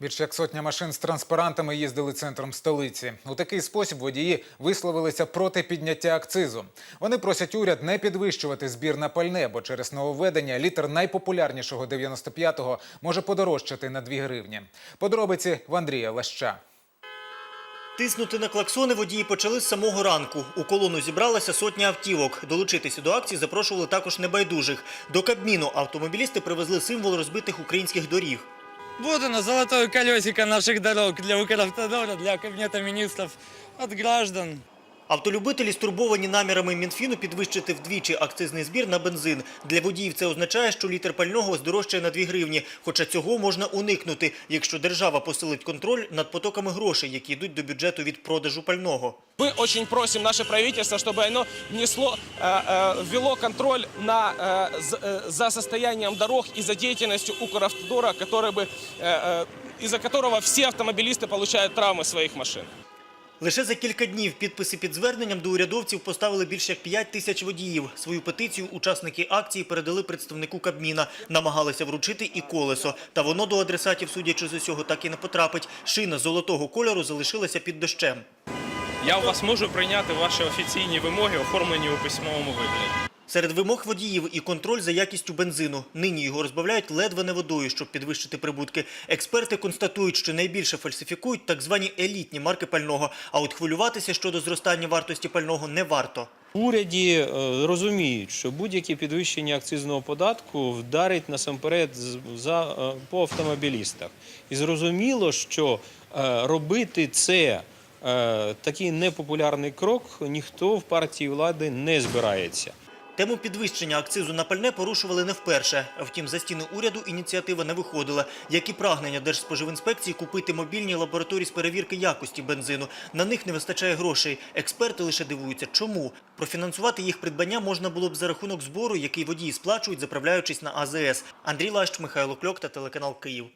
Більш як сотня машин з транспарантами їздили центром столиці. У такий спосіб водії висловилися проти підняття акцизу. Вони просять уряд не підвищувати збір на пальне, бо через нововведення літр найпопулярнішого 95-го може подорожчати на 2 гривні. Подробиці в Андрія Лаща. Тиснути на клаксони водії почали з самого ранку. У колону зібралася сотня автівок. Долучитися до акції запрошували також небайдужих. До Кабміну автомобілісти привезли символ розбитих українських доріг. Оно, золотое колесико наших дорог для Укравтодора, для Кабинета министров от граждан. Автолюбителі стурбовані намірами Мінфіну підвищити вдвічі акцизний збір на бензин. Для водіїв це означає, що літр пального здорожчає на 2 гривні. Хоча цього можна уникнути, якщо держава посилить контроль над потоками грошей, які йдуть до бюджету від продажу пального. Мы очень просим наше правительство, чтобы оно внесло, э, э, ввело контроль на, э, з- э, за состоянием дорог и за деятельностью Укравтодора, который бы, э, э, из-за которого все автомобилисты получают травмы своих машин. Лише за кілька днів підписи під зверненням до урядовців поставили більше як 5 тисяч водіїв. Свою петицію учасники акції передали представнику Кабміна. Намагалися вручити і колесо. Та воно до адресатів, судячи з усього, так і не потрапить. Шина золотого кольору залишилася під дощем. Я у вас можу прийняти ваші офіційні вимоги, оформлені у письмовому вигляді. Серед вимог водіїв і контроль за якістю бензину. Нині його розбавляють ледве не водою, щоб підвищити прибутки. Експерти констатують, що найбільше фальсифікують так звані елітні марки пального. А от хвилюватися щодо зростання вартості пального не варто. Уряді е, розуміють, що будь-яке підвищення акцизного податку вдарить насамперед за, е, по автомобілістах. І зрозуміло, що е, робити це такий непопулярний крок ніхто в партії влади не збирається. Тему підвищення акцизу на пальне порушували не вперше. Втім, за стіни уряду ініціатива не виходила. Як і прагнення Держспоживінспекції купити мобільні лабораторії з перевірки якості бензину. На них не вистачає грошей. Експерти лише дивуються, чому. Профінансувати їх придбання можна було б за рахунок збору, який водії сплачують, заправляючись на АЗС. Андрій Лащ, Михайло Кльок та телеканал Київ.